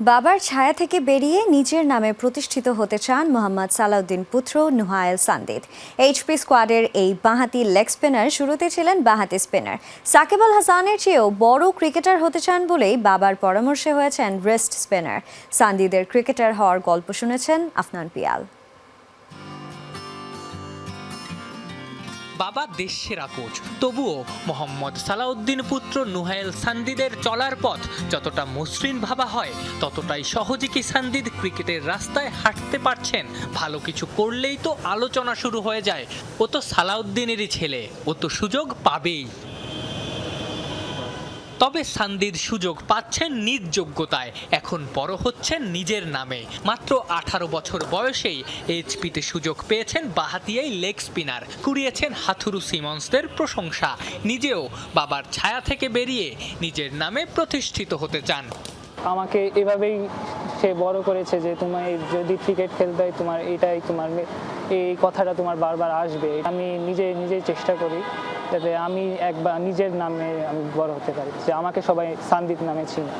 বাবার ছায়া থেকে বেরিয়ে নিজের নামে প্রতিষ্ঠিত হতে চান মোহাম্মদ সালাউদ্দিন পুত্র নুহায়েল সান্দিদ। এইচপি স্কোয়াডের এই বাঁহাতি লেগ স্পিনার শুরুতে ছিলেন বাঁহাতি স্পিনার। সাকিব আল হাসানের চেয়েও বড় ক্রিকেটার হতে চান বলেই বাবার পরামর্শে হয়েছেন রেস্ট স্পিনার। সান্দিদের ক্রিকেটার হওয়ার গল্প শুনেছেন আফনান পিয়াল। বাবা দেশ সেরা কোচ। তবুও মোহাম্মদ সালাউদ্দিন পুত্র নুহায়েল সান্দিদের চলার পথ যতটা মসৃণ ভাবা হয়, ততটাই সহজে কি সান্দিদ ক্রিকেটের রাস্তায় হাঁটতে পারছেন? ভালো কিছু করলেই তো আলোচনা শুরু হয়ে যায়। ও তো সালাউদ্দিনেরই ছেলে, ও তো সুযোগ পাবেই। তবে সান্দির সুযোগ পাচ্ছেন নিজ যোগ্যতায়। এখন বড় হচ্ছেন নিজের নামে। মাত্র আঠারো বছর বয়সেই এইচপিতে সুযোগ পেয়েছেন বাহাতিয়াই লেগ স্পিনার। কুড়িয়েছেন হাথুরু সিমন্সদের প্রশংসা। নিজেও বাবার ছায়া থেকে বেরিয়ে নিজের নামে প্রতিষ্ঠিত হতে চান। আমাকে এভাবেই সে বড় করেছে যে তোমার যদি ক্রিকেট খেলতে হয়, তোমার এটাই তোমার এই কথাটা তোমার বারবার আসবে। আমি নিজে নিজেই চেষ্টা করি। যাতে আমি একবার নিজের নামে আমি বড় হতে পারি, যে আমাকে সবাই সান্দিত নামে চিনি।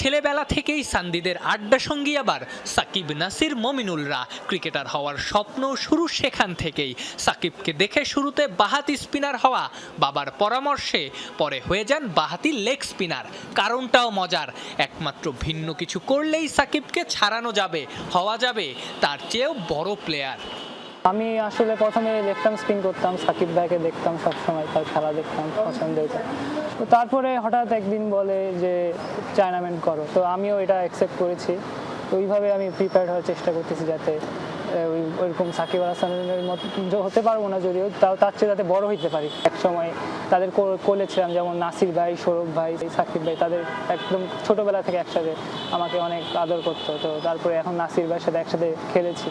ছেলেবেলা থেকেই সান্দিদের আড্ডা সঙ্গী আবার সাকিব নাসির মমিনুলরা ক্রিকেটার হওয়ার স্বপ্ন শুরু সেখান থেকেই। সাকিবকে দেখে শুরুতে বাহাতি স্পিনার হওয়া বাবার পরামর্শে, পরে হয়ে যান বাহাতি লেগ স্পিনার। কারণটাও মজার। একমাত্র ভিন্ন কিছু করলেই সাকিবকে ছাড়ানো যাবে, হওয়া যাবে, তার চেয়েও বড় প্লেয়ার আমি আসলে প্রথমে লেফট স্পিন করতাম, সাকিব ভাইকে দেখতাম সবসময়, তার খেলা দেখতাম, পছন্দ হতো তো তারপরে হঠাৎ একদিন বলে যে চায়নামেন্ট করো। তো আমিও এটা অ্যাকসেপ্ট করেছি। তো ওইভাবে আমি প্রিপেয়ার হওয়ার চেষ্টা করতেছি যাতে ওই, ওইরকম সাকিব আল হাসানের মতো হতে পারব না যদিও, তাও তার চেয়ে যাতে বড় হইতে পারি। এক সময় তাদের কোলে ছিলাম যেমন নাসির ভাই, সৌরভ ভাই, সাকিব ভাই, তাদের একদম ছোটবেলা থেকে একসাথে আমাকে অনেক আদর করতো। তো তারপরে এখন নাসির ভাইয়ের সাথে একসাথে খেলেছি।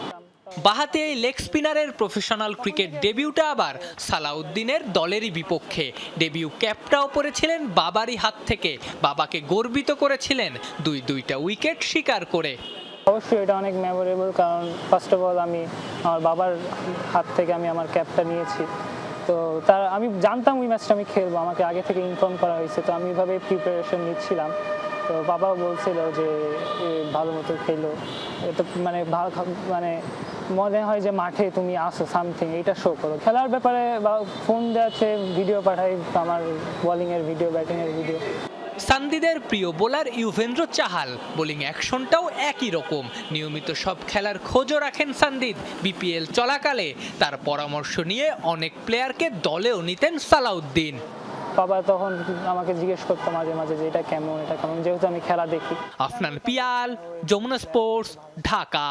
বাহাতে এই লেগ স্পিনারের প্রফেশনাল ক্রিকেট ডেবিউটা আবার সালাউদ্দিনের দলেরই বিপক্ষে। ডেবিউ ক্যাপটাও পড়েছিলেন বাবারই হাত থেকে। বাবাকে গর্বিত করেছিলেন দুই দুইটা উইকেট শিকার করে। অবশ্যই এটা অনেক মেমোরেবল কারণ ফার্স্ট অফ অল আমি আমার বাবার হাত থেকে আমি আমার ক্যাপটা নিয়েছি। তো তার আমি জানতাম ওই ম্যাচটা আমি খেলব, আমাকে আগে থেকে ইনফর্ম করা হয়েছে। তো আমি এভাবে প্রিপারেশন নিচ্ছিলাম। তো বাবাও বলছিল যে ভালো মতো খেলো। তো মানে ভালো মানে মনে হয় যে মাঠে তুমি আসো সামথিং এটা শো করো। খেলার ব্যাপারে বা ফোন দেওয়াচ্ছে ভিডিও পাঠাই আমার বোলিংয়ের ভিডিও ব্যাটিংয়ের ভিডিও সান্দিদের প্রিয় বোলার ইউভেন্দ্র চাহাল। বোলিং অ্যাকশনটাও একই রকম। নিয়মিত সব খেলার খোঁজও রাখেন সান্দিদ। বিপিএল চলাকালে তার পরামর্শ নিয়ে অনেক প্লেয়ারকে দলেও নিতেন সালাউদ্দিন। বাবা তখন আমাকে জিজ্ঞেস করতো মাঝে মাঝে যে এটা কেমন এটা কেমন? যেহেতু আমি খেলা দেখি। আফনান পিয়াল, যমুনা স্পোর্টস, ঢাকা।